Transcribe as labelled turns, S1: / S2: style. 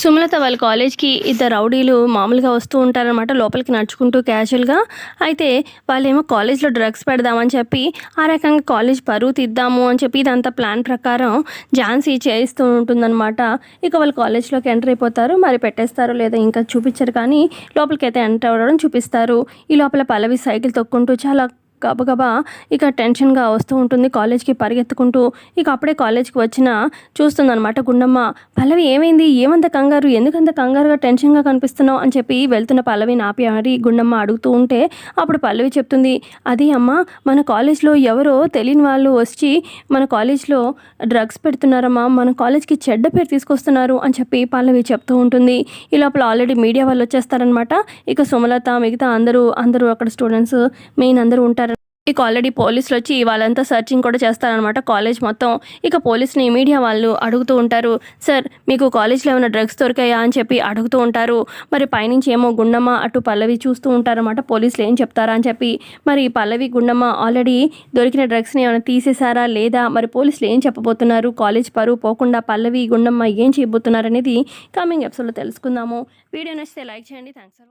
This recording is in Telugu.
S1: సుమలత వాళ్ళ కాలేజ్కి ఇద్దరు రౌడీలు మామూలుగా వస్తూ ఉంటారనమాట లోపలికి నడుచుకుంటూ క్యాజువల్గా అయితే వాళ్ళేమో కాలేజ్లో డ్రగ్స్ పెడదామని చెప్పి ఆ రకంగా కాలేజ్ పరువు తీద్దాము అని చెప్పి ఇదంతా ప్లాన్ ప్రకారం ఝాన్సీ చేయిస్తూ ఉంటుందన్నమాట. ఇక వాళ్ళు కాలేజ్లోకి ఎంటర్ అయిపోతారు మరి పెట్టేస్తారు లేదా ఇంకా చూపించరు కానీ లోపలికి అయితే ఎంటర్ అవ్వడం చూపిస్తారు. ఈ లోపల పల్లవి సైకిల్ తొక్కుంటూ చాలా గబగబా ఇక టెన్షన్గా వస్తూ ఉంటుంది. కాలేజ్కి పరిగెత్తుకుంటూ ఇక అప్పుడే కాలేజ్కి వచ్చిన చూస్తుందనమాట గుండమ్మ. పల్లవి ఏమైంది? ఏమంత కంగారు? ఎందుకంత కంగారుగా టెన్షన్గా కనిపిస్తున్నావు? అని చెప్పి వెళ్తున్న పల్లవి నాపి మరి గుండమ్మ అడుగుతూ ఉంటే అప్పుడు పల్లవి చెప్తుంది అది అమ్మ మన కాలేజ్లో ఎవరో తెలియని వాళ్ళు వచ్చి మన కాలేజ్లో డ్రగ్స్ పెడుతున్నారమ్మా. మన కాలేజ్కి చెడ్డ పేరు తీసుకొస్తున్నారు అని చెప్పి పల్లవి చెప్తూ ఉంటుంది. ఈ లోపల ఆల్రెడీ మీడియా వాళ్ళు వచ్చేస్తారనమాట ఇక సుమలత మిగతా అందరూ అందరూ అక్కడ స్టూడెంట్స్ మెయిన్ అందరూ ఉంటారు. ఇక ఆల్రెడీ పోలీసులు వచ్చి వాళ్ళంతా సర్చింగ్ కూడా చేస్తారనమాట కాలేజ్ మొత్తం ఇక పోలీస్ని మీడియా వాళ్ళు అడుగుతూ ఉంటారు. సార్ మీకు కాలేజ్లో ఏమైనా డ్రగ్స్ దొరికాయా? అని చెప్పి అడుగుతూ ఉంటారు. మరి పైనుంచి ఏమో గుండమ్మ అటు పల్లవి చూస్తూ ఉంటారన్నమాట. పోలీసులు ఏం చెప్తారా అని చెప్పి మరి పల్లవి గుండమ్మ ఆల్రెడీ దొరికిన డ్రగ్స్ని ఏమైనా తీసేశారా లేదా? మరి పోలీసులు ఏం చెప్పబోతున్నారు? కాలేజ్ పరువు పోకుండా పల్లవి గుండమ్మ ఏం చేయబోతున్నారు అనేది కమింగ్ ఎపిసోడ్లో తెలుసుకుందాము. వీడియో నచ్చితే లైక్ చేయండి. Thanks for